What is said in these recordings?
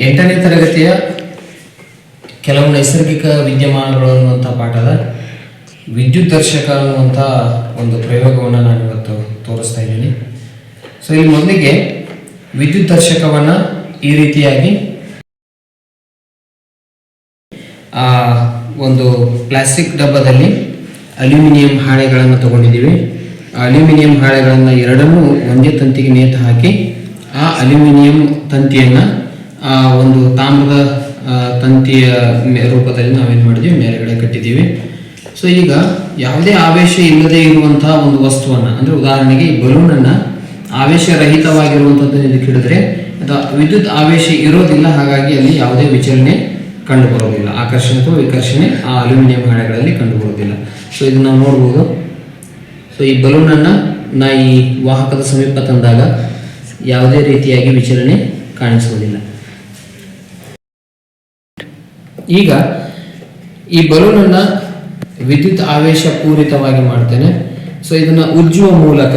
ಎಂಟನೇ ತರಗತಿಯ ಕೆಲವು ನೈಸರ್ಗಿಕ ವಿದ್ಯಮಾನಗಳು ಅನ್ನುವಂಥ ಪಾಠದ ವಿದ್ಯುತ್ ದರ್ಶಕ ಅನ್ನುವಂಥ ಒಂದು ಪ್ರಯೋಗವನ್ನು ನಾನು ಇವತ್ತು ತೋರಿಸ್ತಾ ಇದ್ದೀನಿ. ಸೊ ಇಲ್ಲಿ ಮೊದಲಿಗೆ ವಿದ್ಯುತ್ ದರ್ಶಕವನ್ನು ಈ ರೀತಿಯಾಗಿ ಒಂದು ಪ್ಲಾಸ್ಟಿಕ್ ಡಬ್ಬದಲ್ಲಿ ಅಲ್ಯೂಮಿನಿಯಂ ಹಾಳೆಗಳನ್ನು ತಗೊಂಡಿದ್ದೀವಿ. ಆ ಅಲ್ಯೂಮಿನಿಯಂ ಹಾಳೆಗಳನ್ನು ಎರಡನ್ನೂ ಒಂದೇ ತಂತಿಗೆ ನೇತು ಹಾಕಿ ಆ ಅಲ್ಯೂಮಿನಿಯಂ ತಂತಿಯನ್ನು ಆ, ಒಂದು ತಾಮ್ರದ ತಂತಿಯ ರೂಪದಲ್ಲಿ ನಾವೇನು ಮಾಡಿದ್ದೀವಿ ಮೇಲೆಗಡೆ ಕಟ್ಟಿದ್ದೀವಿ ಸೊ ಈಗ ಯಾವುದೇ ಆವೇಶ ಇಲ್ಲದೆ ಇರುವಂತಹ ಒಂದು ವಸ್ತುವನ್ನು, ಅಂದರೆ ಉದಾಹರಣೆಗೆ ಈ ಬಲೂನನ್ನು ಆವೇಶರಹಿತವಾಗಿರುವಂಥದ್ದನ್ನು ಇದಕ್ಕೆ ಹಿಡಿದ್ರೆ ಅಥವಾ ವಿದ್ಯುತ್ ಆವೇಶ ಇರೋದಿಲ್ಲ, ಹಾಗಾಗಿ ಅಲ್ಲಿ ಯಾವುದೇ ವಿಚಲನೆ ಕಂಡು ಬರೋದಿಲ್ಲ ಆಕರ್ಷಣೆ ಅಥವಾ ವಿಕರ್ಷಣೆ ಆ ಅಲ್ಯೂಮಿನಿಯಂ ಹಾಳೆಗಳಲ್ಲಿ ಕಂಡು ಬರೋದಿಲ್ಲ ಸೊ ಇದನ್ನು ನಾವು ನೋಡ್ಬೋದು. ಸೊ ಈ ಬಲೂನನ್ನು ನಾ ಈ ವಾಹಕದ ಸಮೀಪ ತಂದಾಗ ಯಾವುದೇ ರೀತಿಯಾಗಿ ವಿಚಲನೆ ಕಾಣಿಸುವುದಿಲ್ಲ. ಈಗ ಈ ಬಲೂನನ್ನು ವಿದ್ಯುತ್ ಆವೇಶ ಪೂರಿತವಾಗಿ ಮಾಡ್ತೇನೆ. ಸೊ ಇದನ್ನು ಉಜ್ಜುವ ಮೂಲಕ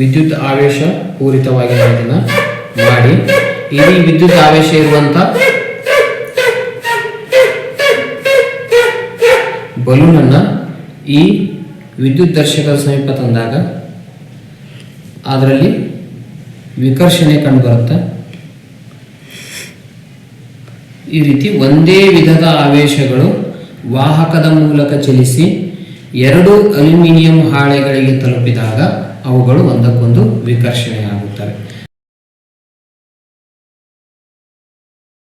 ವಿದ್ಯುತ್ ಆವೇಶ ಪೂರಿತವಾಗಿ ನಾನು ಇದನ್ನ ಮಾಡಿ. ಇಡೀ ವಿದ್ಯುತ್ ಆವೇಶ ಇರುವಂತ ಬಲೂನನ್ನು ಈ ವಿದ್ಯುತ್ ದರ್ಶಕದ ಸಮೀಪ ತಂದಾಗ, ಅದರಲ್ಲಿ ವಿಕರ್ಷಣೆ ಕಂಡುಬರುತ್ತೆ. ಈ ರೀತಿ ಒಂದೇ ವಿಧದ ಆವೇಶಗಳು ವಾಹಕದ ಮೂಲಕ ಚಲಿಸಿ ಎರಡು ಅಲ್ಯೂಮಿನಿಯಂ ಹಾಳೆಗಳಿಗೆ ತಲುಪಿದಾಗ ಅವುಗಳು ಒಂದಕ್ಕೊಂದು ವಿಕರ್ಷಣೆಯಾಗುತ್ತವೆ.